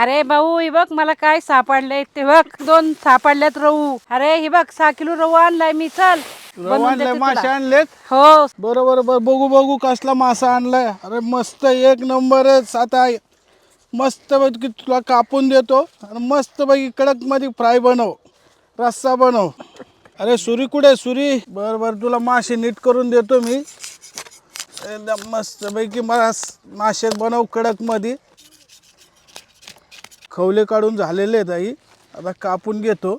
अरे भाऊ हे बघ मला काय सापडले ते बघ. दोन सापडल्यात रहू अरे हे बघ सहा किलो रहू आणलाय मी चल. बनवून रवानले देते मासे तुला. आणलेत? हो. बरोबर बर बघू बघू कसला मासा आणलाय. अरे मस्त एक नंबरच. आता मस्त पैकी तुला कापून देतो. आणि मस्त पैकी कडकमध्ये फ्राय बनव. रस्सा बनव. अरे सुरी कुठे सुरी? बर बर. तुला मासे नीट करून देतो मी. एकदम मस्त पैकी मला मासे बनव कडकमध्ये खवले काढून झालेले आहेत आई. आता कापून घेतो.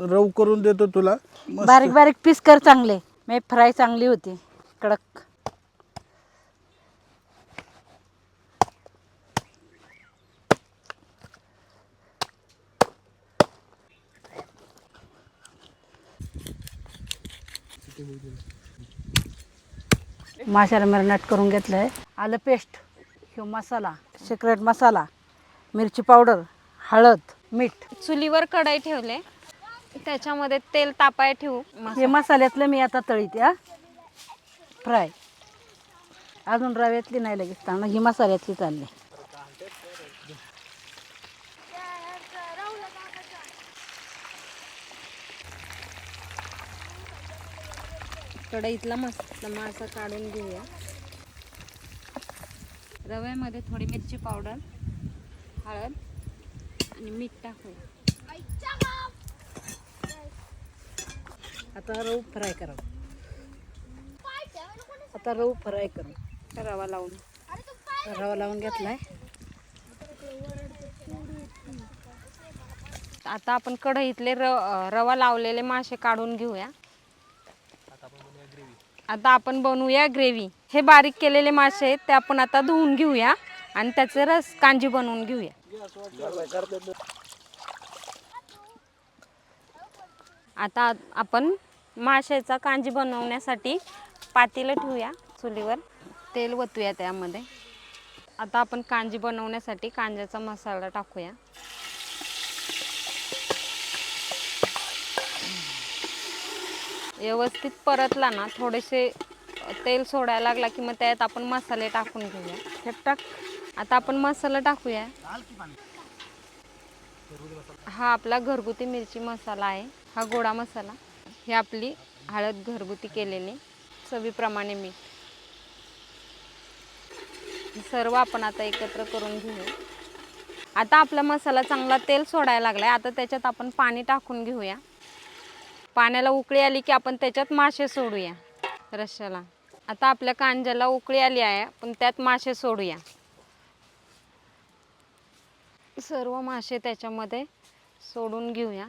रव करून देतो तुला. मस्त. बारीक बारीक पीस कर चांगले. मी फ्राय चांगली होती. कडक. माशाला मॅरिनेट करून घेतलंय. आलं पेस्ट हे मसाला. सिक्रेट मसाला. मिरची पावडर हळद मीठ. चुलीवर कढई ठेवले. त्याच्यामध्ये तेल तापाय ठेवू. हे मसाल्यातलं मी आता तळीते हा. फ्राय अजून रव्यातली नाही लगेच चालणार ही मसाल्यातली चालली. कढईतला मस्त मासा काढून घेऊया. रव्यामध्ये थोडी मिरची पावडर. हळद आणि मीठ टाकूया. आता रऊ फ्राय करा. आता रऊ फ्राय करू. रवा लावून. रवा लावून घेतलाय. आता आपण कढईतले र रवा लावलेले मासे काढून घेऊया. आता आपण बनवूया ग्रेव्ही. हे बारीक केलेले मासे आहेत ते आपण आता धुवून घेऊया आणि त्याचे रस कांजी बनवून घेऊया. आता आपण माशाचा कांजी बनवण्यासाठी पातेलं ठेवूया चुलीवर. तेल ओतूया त्यामध्ये. आता आपण कांजी बनवण्यासाठी कांद्याचा मसाला टाकूया. व्यवस्थित परतला ना थोडेसे तेल सोडायला लागला की मग त्यात आपण मसाले टाकून घेऊया. हे टाक आता आपण मसाला टाकूया. हा आपला घरगुती मिरची मसाला आहे. हा गोडा मसाला. ही आपली हळद घरगुती केलेली. चवीप्रमाणे मीठ. सर्व आपण आता एकत्र करून घेऊ. आता आपला मसाला चांगला तेल सोडायला लागलाय. आता त्याच्यात आपण पाणी टाकून घेऊया. पाण्याला उकळी आली की आपण त्याच्यात मासे सोडूया. रश्याला आता आपल्या कांज्याला उकळी आली आहे. पण त्यात मासे सोडूया. सर्व मासे त्याच्यामध्ये सोडून घेऊया.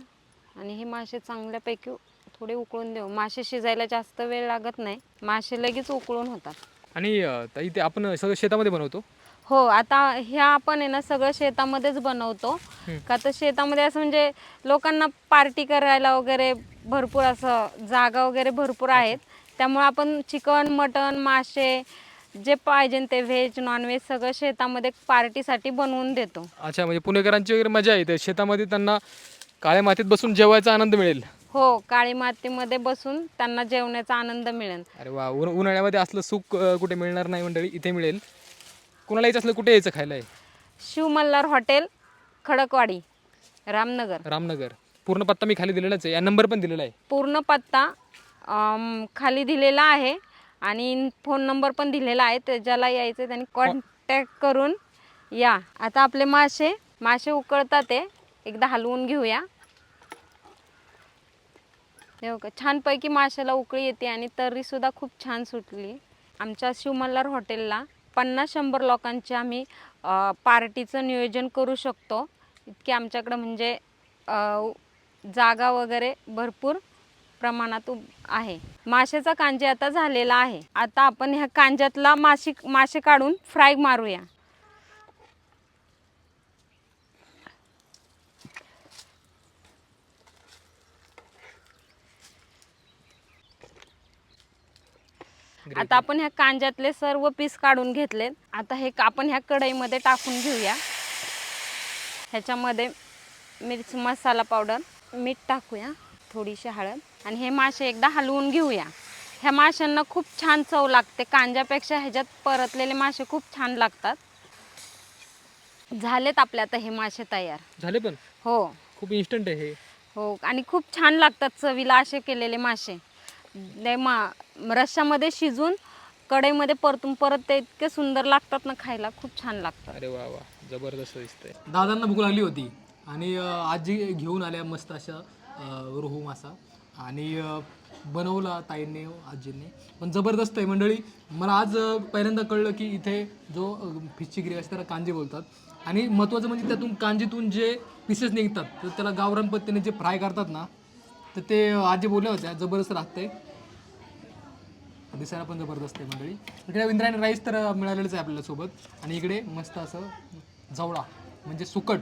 आणि हे मासे चांगल्यापैकी थोडे उकळून देऊ. मासे शिजायला जास्त वेळ लागत नाही. मासे लगेच उकळून होतात. आणि अ, ताई ते आपण सगळं शेतामध्ये बनवतो? हो आता ह्या आपण आहे ना सगळं शेतामध्येच बनवतो. का तर शेतामध्ये असं म्हणजे लोकांना पार्टी करायला वगैरे भरपूर असं जागा वगैरे भरपूर आहेत. त्यामुळे आपण चिकन मटन मासे जे पाहिजे ते व्हेज नॉनव्हेज सगळं शेतामध्ये पार्टीसाठी बनवून देतो. अच्छा म्हणजे पुणेकरांची वगैरे मजा येते शेतामध्ये त्यांना काळ्या मातीत बसून जेवायचा आनंद मिळेल. हो काळी मातीमध्ये बसून त्यांना जेवण्याचा आनंद मिळेल. अरे वा उन उन्हाळ्यामध्ये असलं सुख अ, कुठे मिळणार नाही मंडळी इथे मिळेल. कुणाला यायचं असलं कुठे यायचं खायला आहे? शिवमल्हार हॉटेल खडकवाडी रामनगर. रामनगर. पूर्ण पत्ता मी खाली दिलेलाच आहे. या नंबर पण दिलेला आहे. पूर्ण पत्ता अम, खाली दिलेला आहे. आणि फोन नंबर पण दिलेला आहे ते ज्याला यायचं त्यांनी कॉन्टॅक्ट करून या. आता आपले मासे मासे उकळतात ते. एकदा हलवून घेऊया. हे बघा छानपैकी माशाला उकळी येते आणि तर्रीसुद्धा खूप छान सुटली. आमच्या शिवमल्हार हॉटेलला पन्नास शंभर लोकांचे आम्ही पार्टीचं नियोजन करू शकतो. इतके आमच्याकडं म्हणजे जागा वगैरे भरपूर. प्रमाणात आहे. माशाचा कांजे आता झालेला आहे. आता आपण ह्या कांज्यातला माशी मासे काढून फ्राय मारूया. आता आपण ह्या कांज्यातले सर्व पीस काढून घेतलेत. आता हे आपण ह्या कढईमध्ये टाकून घेऊया. ह्याच्यामध्ये मिरची मसाला पावडर मीठ टाकूया थोडीशी हळद. आणि हे मासे एकदा हलवून घेऊया. ह्या माशांना खूप छान चव लागते. कांद्यापेक्षा ह्याच्यात परतलेले मासे खूप छान लागतात. झालेत आपले आता हे मासे तयार. झाले पण? हो. खूप इन्स्टंट आहे हे. हो आणि खूप छान लागतात चवीला असे केलेले मासे. ते मा रश्श्यामध्ये शिजून कढईमध्ये परतून परत ते इतके सुंदर लागतात ना खायला खूप छान लागतात. अरे वा वा. जबरदस्त दिसतंय. दादांना भूक लागली होती आणि आजी घेऊन आल्या मस्त अशा रोहू मासा. आणि बनवला ताईंनी आजींनी. पण जबरदस्त आहे. मंडळी मला आज पहिल्यांदा कळलं की इथे जो फिशची ग्रेव्ही असते त्याला कांजी बोलतात. आणि महत्त्वाचं म्हणजे त्यातून कांजीतून जे पीसेस निघतात तर त्याला गावरान पद्धतीने जे फ्राय करतात ना तर ते आजी बोलल्या होत्या. जबरदस्त लागते दिसायला पण जबरदस्त आहे मंडळी. इकडे इंद्रायणी राईस तर मिळालेलंच आहे आपल्याला सोबत. आणि इकडे मस्त असं जवळा म्हणजे सुकट.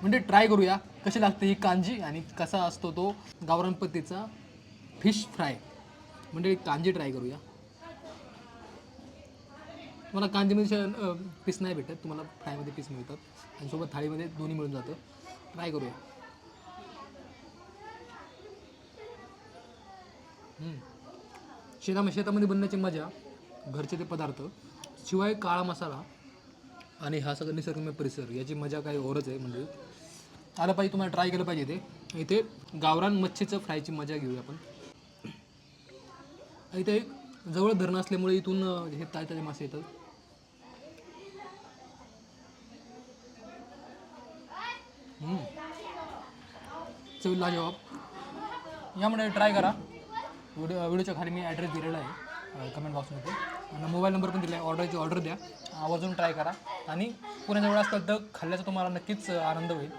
म्हणजे ट्राय करूया. कशी लागते ही कांजी आणि कसा असतो तो गावरान पद्धतीचा फिश फ्राय. म्हणजे कांजी ट्राय करूया. तुम्हाला कांजीमध्ये पीस नाही भेटत तुम्हाला फ्रायमध्ये पीस मिळतात. आणि सोबत थाळीमध्ये दोन्ही मिळून जातं. ट्राय करूया. शेतामध्ये शेता शेतामध्ये बनण्याची मजा घरचे ते पदार्थ शिवाय काळा मसाला आणि हा सगळं निसर्गमय परिसर याची मजा काही ओरच आहे म्हणजे आलं पाहिजे तुम्हाला ट्राय केलं पाहिजे ते. इथे गावरान मच्छीचं फ्रायची मजा घेऊया आपण. इथे एक जवळ धरण असल्यामुळे इथून हे ताजे ताजे मासे येतात. चविला चवीला जवाब यामुळे ट्राय करा. व्हिडिओ व्हिडिओच्या खाली मी ॲड्रेस दिलेला आहे कमेंट बॉक्समध्ये आणि मोबाईल नंबर पण दिला आहे. ऑर्डरची ऑर्डर द्या. आवर्जून ट्राय करा. आणि पुण्याजवळ असतात तर खाल्ल्याचा तुम्हाला नक्कीच आनंद होईल.